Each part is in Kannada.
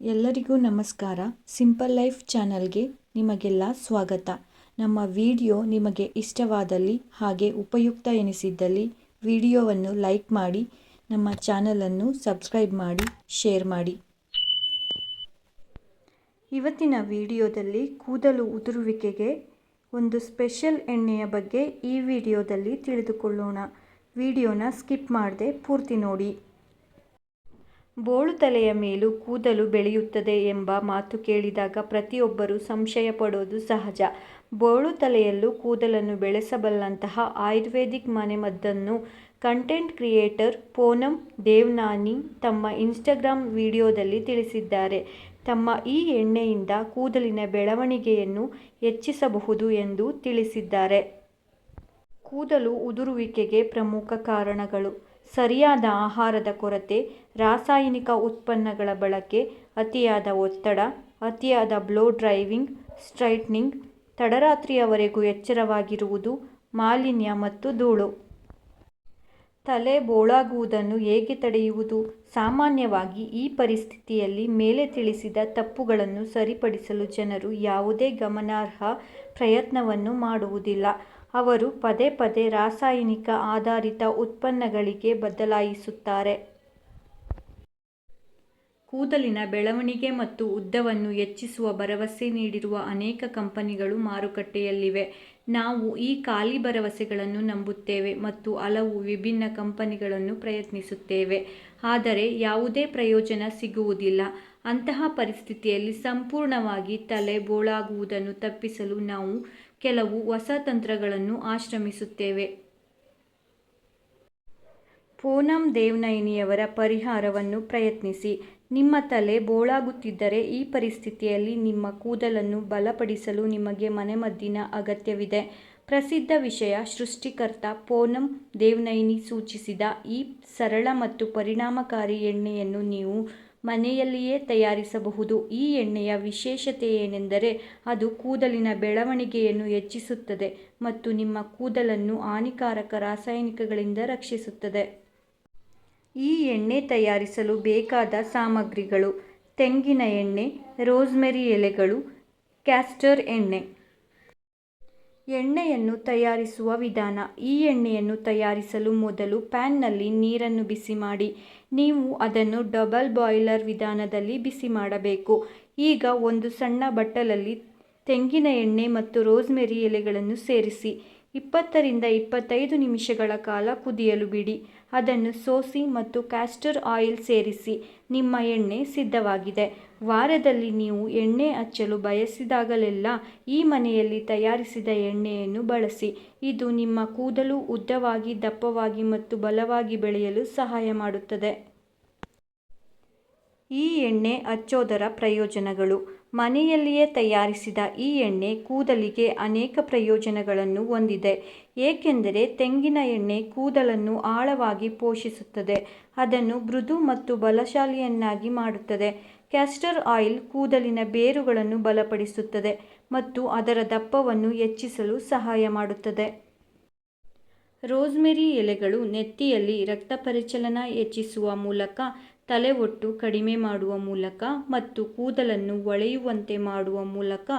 ಎಲ್ಲರಿಗೂ ನಮಸ್ಕಾರ. ಸಿಂಪಲ್ ಲೈಫ್ ಚಾನಲ್ಗೆ ನಿಮಗೆಲ್ಲ ಸ್ವಾಗತ. ನಮ್ಮ ವಿಡಿಯೋ ನಿಮಗೆ ಇಷ್ಟವಾದಲ್ಲಿ ಹಾಗೆ ಉಪಯುಕ್ತ ಎನಿಸಿದ್ದಲ್ಲಿ ವಿಡಿಯೋವನ್ನು ಲೈಕ್ ಮಾಡಿ, ನಮ್ಮ ಚಾನಲನ್ನು ಸಬ್ಸ್ಕ್ರೈಬ್ ಮಾಡಿ, ಶೇರ್ ಮಾಡಿ. ಇವತ್ತಿನ ವಿಡಿಯೋದಲ್ಲಿ ಕೂದಲು ಉದುರುವಿಕೆಗೆ ಒಂದು ಸ್ಪೆಷಲ್ ಎಣ್ಣೆಯ ಬಗ್ಗೆ ಈ ವಿಡಿಯೋದಲ್ಲಿ ತಿಳಿದುಕೊಳ್ಳೋಣ. ವಿಡಿಯೋನ ಸ್ಕಿಪ್ ಮಾಡದೆ ಪೂರ್ತಿ ನೋಡಿ. ಬೋಳು ತಲೆಯ ಮೇಲೂ ಕೂದಲು ಬೆಳೆಯುತ್ತದೆ ಎಂಬ ಮಾತು ಕೇಳಿದಾಗ ಪ್ರತಿಯೊಬ್ಬರೂ ಸಂಶಯ ಪಡೋದು ಸಹಜ. ಬೋಳು ತಲೆಯಲ್ಲೂ ಕೂದಲನ್ನು ಬೆಳೆಸಬಲ್ಲಂತಹ ಆಯುರ್ವೇದಿಕ್ ಮನೆಮದ್ದನ್ನು ಕಂಟೆಂಟ್ ಕ್ರಿಯೇಟರ್ ಪೋನಂ ದೇವ್ನಾನಿ ತಮ್ಮ ಇನ್ಸ್ಟಾಗ್ರಾಮ್ ವಿಡಿಯೋದಲ್ಲಿ ತಿಳಿಸಿದ್ದಾರೆ. ತಮ್ಮ ಈ ಎಣ್ಣೆಯಿಂದ ಕೂದಲಿನ ಬೆಳವಣಿಗೆಯನ್ನು ಹೆಚ್ಚಿಸಬಹುದು ಎಂದು ತಿಳಿಸಿದ್ದಾರೆ. ಕೂದಲು ಉದುರುವಿಕೆಗೆ ಪ್ರಮುಖ ಕಾರಣಗಳು. ಸರಿಯಾದ ಆಹಾರದ ಕೊರತೆ, ರಾಸಾಯನಿಕ ಉತ್ಪನ್ನಗಳ ಬಳಕೆ, ಅತಿಯಾದ ಒತ್ತಡ, ಅತಿಯಾದ ಬ್ಲೋ ಡ್ರೈವಿಂಗ್ ಸ್ಟ್ರೈಟ್ನಿಂಗ್ ತಡರಾತ್ರಿಯವರೆಗೂ ಎಚ್ಚರವಾಗಿರುವುದು ಮಾಲಿನ್ಯ ಮತ್ತು ಧೂಳು. ತಲೆ ಬೋಳಾಗುವುದನ್ನು ಹೇಗೆ ತಡೆಯುವುದು? ಸಾಮಾನ್ಯವಾಗಿ ಈ ಪರಿಸ್ಥಿತಿಯಲ್ಲಿ ಮೇಲೆ ತಿಳಿಸಿದ ತಪ್ಪುಗಳನ್ನು ಸರಿಪಡಿಸಲು ಜನರು ಯಾವುದೇ ಗಮನಾರ್ಹ ಪ್ರಯತ್ನವನ್ನು ಮಾಡುವುದಿಲ್ಲ. ಅವರು ಪದೇ ಪದೇ ರಾಸಾಯನಿಕ ಆಧಾರಿತ ಉತ್ಪನ್ನಗಳಿಗೆ ಬದಲಾಯಿಸುತ್ತಾರೆ. ಕೂದಲಿನ ಬೆಳವಣಿಗೆ ಮತ್ತು ಉದ್ದವನ್ನು ಹೆಚ್ಚಿಸುವ ಭರವಸೆ ನೀಡಿರುವ ಅನೇಕ ಕಂಪನಿಗಳು ಮಾರುಕಟ್ಟೆಯಲ್ಲಿವೆ. ನಾವು ಈ ಖಾಲಿ ಭರವಸೆಗಳನ್ನು ನಂಬುತ್ತೇವೆ ಮತ್ತು ಹಲವು ವಿಭಿನ್ನ ಕಂಪನಿಗಳನ್ನು ಪ್ರಯತ್ನಿಸುತ್ತೇವೆ. ಆದರೆ ಯಾವುದೇ ಪ್ರಯೋಜನ ಸಿಗುವುದಿಲ್ಲ. ಅಂತಹ ಪರಿಸ್ಥಿತಿಯಲ್ಲಿ ಸಂಪೂರ್ಣವಾಗಿ ತಲೆ ಬೋಳಾಗುವುದನ್ನು ತಪ್ಪಿಸಲು ನಾವು ಕೆಲವು ಹೊಸ ತಂತ್ರಗಳನ್ನು ಆಶ್ರಮಿಸುತ್ತೇವೆ. ಪೂನಂ ದೇವ್ನೈನಿಯವರ ಪರಿಹಾರವನ್ನು ಪ್ರಯತ್ನಿಸಿ. ನಿಮ್ಮ ತಲೆ ಬೋಳಾಗುತ್ತಿದ್ದರೆ ಈ ಪರಿಸ್ಥಿತಿಯಲ್ಲಿ ನಿಮ್ಮ ಕೂದಲನ್ನು ಬಲಪಡಿಸಲು ನಿಮಗೆ ಮನೆಮದ್ದಿನ ಅಗತ್ಯವಿದೆ. ಪ್ರಸಿದ್ಧ ವಿಷಯ ಸೃಷ್ಟಿಕರ್ತ ಪೋನಂ ದೇವ್ನೈನಿ ಸೂಚಿಸಿದ ಈ ಸರಳ ಮತ್ತು ಪರಿಣಾಮಕಾರಿ ಎಣ್ಣೆಯನ್ನು ನೀವು ಮನೆಯಲ್ಲಿಯೇ ತಯಾರಿಸಬಹುದು. ಈ ಎಣ್ಣೆಯ ವಿಶೇಷತೆ ಏನೆಂದರೆ ಅದು ಕೂದಲಿನ ಬೆಳವಣಿಗೆಯನ್ನು ಹೆಚ್ಚಿಸುತ್ತದೆ ಮತ್ತು ನಿಮ್ಮ ಕೂದಲನ್ನು ಹಾನಿಕಾರಕ ರಾಸಾಯನಿಕಗಳಿಂದ ರಕ್ಷಿಸುತ್ತದೆ. ಈ ಎಣ್ಣೆ ತಯಾರಿಸಲು ಬೇಕಾದ ಸಾಮಗ್ರಿಗಳು ತೆಂಗಿನ ಎಣ್ಣೆ, ರೋಸ್ಮೆರಿ ಎಲೆಗಳು, ಕ್ಯಾಸ್ಟರ್ ಎಣ್ಣೆ. ಎಣ್ಣೆಯನ್ನು ತಯಾರಿಸುವ ವಿಧಾನ, ಈ ಎಣ್ಣೆಯನ್ನು ತಯಾರಿಸಲು ಮೊದಲು ಪ್ಯಾನ್ನಲ್ಲಿ ನೀರನ್ನು ಬಿಸಿ ಮಾಡಿ, ನೀವು ಅದನ್ನು ಡಬಲ್ ಬಾಯ್ಲರ್ ವಿಧಾನದಲ್ಲಿ ಬಿಸಿ ಮಾಡಬೇಕು. ಈಗ ಒಂದು ಸಣ್ಣ ಬಟ್ಟಲಲ್ಲಿ ತೆಂಗಿನ ಎಣ್ಣೆ ಮತ್ತು ರೋಸ್ಮೆರಿ ಎಲೆಗಳನ್ನು ಸೇರಿಸಿ ಇಪ್ಪತ್ತರಿಂದ ಇಪ್ಪತ್ತೈದು ನಿಮಿಷಗಳ ಕಾಲ ಕುದಿಯಲು ಬಿಡಿ. ಅದನ್ನು ಸೋಸಿ ಮತ್ತು ಕ್ಯಾಸ್ಟರ್ ಆಯಿಲ್ ಸೇರಿಸಿ ನಿಮ್ಮ ಎಣ್ಣೆ ಸಿದ್ಧವಾಗಿದೆ. ವಾರದಲ್ಲಿ ನೀವು ಎಣ್ಣೆ ಹಚ್ಚಲು ಬಯಸಿದಾಗಲೆಲ್ಲ ಈ ಮನೆಯಲ್ಲಿ ತಯಾರಿಸಿದ ಎಣ್ಣೆಯನ್ನು ಬಳಸಿ. ಇದು ನಿಮ್ಮ ಕೂದಲು ಉದ್ದವಾಗಿ, ದಪ್ಪವಾಗಿ ಮತ್ತು ಬಲವಾಗಿ ಬೆಳೆಯಲು ಸಹಾಯ ಮಾಡುತ್ತದೆ. ಈ ಎಣ್ಣೆ ಹಚ್ಚೋದರ ಪ್ರಯೋಜನಗಳು. ಮನೆಯಲ್ಲಿಯೇ ತಯಾರಿಸಿದ ಈ ಎಣ್ಣೆ ಕೂದಲಿಗೆ ಅನೇಕ ಪ್ರಯೋಜನಗಳನ್ನು ಹೊಂದಿದೆ. ಏಕೆಂದರೆ ತೆಂಗಿನ ಎಣ್ಣೆ ಕೂದಲನ್ನು ಆಳವಾಗಿ ಪೋಷಿಸುತ್ತದೆ. ಅದನ್ನು ಮೃದು ಮತ್ತು ಬಲಶಾಲಿಯನ್ನಾಗಿ ಮಾಡುತ್ತದೆ. ಕ್ಯಾಸ್ಟರ್ ಆಯಿಲ್ ಕೂದಲಿನ ಬೇರುಗಳನ್ನು ಬಲಪಡಿಸುತ್ತದೆ ಮತ್ತು ಅದರ ದಪ್ಪವನ್ನು ಹೆಚ್ಚಿಸಲು ಸಹಾಯ ಮಾಡುತ್ತದೆ. ರೋಸ್ಮೆರಿ ಎಲೆಗಳು ನೆತ್ತಿಯಲ್ಲಿ ರಕ್ತ ಪರಿಚಲನ ಹೆಚ್ಚಿಸುವ ಮೂಲಕ ತಲೆಹೊಟ್ಟು ಕಡಿಮೆ ಮಾಡುವ ಮೂಲಕ ಮತ್ತು ಕೂದಲನ್ನು ಒಳೆಯುವಂತೆ ಮಾಡುವ ಮೂಲಕ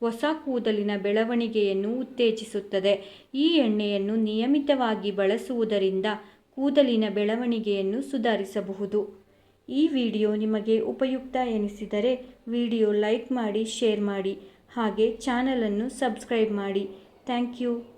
ಹೊಸ ಕೂದಲಿನ ಬೆಳವಣಿಗೆಯನ್ನು ಉತ್ತೇಜಿಸುತ್ತದೆ. ಈ ಎಣ್ಣೆಯನ್ನು ನಿಯಮಿತವಾಗಿ ಬಳಸುವುದರಿಂದ ಕೂದಲಿನ ಬೆಳವಣಿಗೆಯನ್ನು ಸುಧಾರಿಸಬಹುದು. ಈ ವಿಡಿಯೋ ನಿಮಗೆ ಉಪಯುಕ್ತ ಎನಿಸಿದರೆ ವಿಡಿಯೋ ಲೈಕ್ ಮಾಡಿ, ಶೇರ್ ಮಾಡಿ, ಹಾಗೆ ಚಾನಲನ್ನು ಸಬ್ಸ್ಕ್ರೈಬ್ ಮಾಡಿ. Thank you.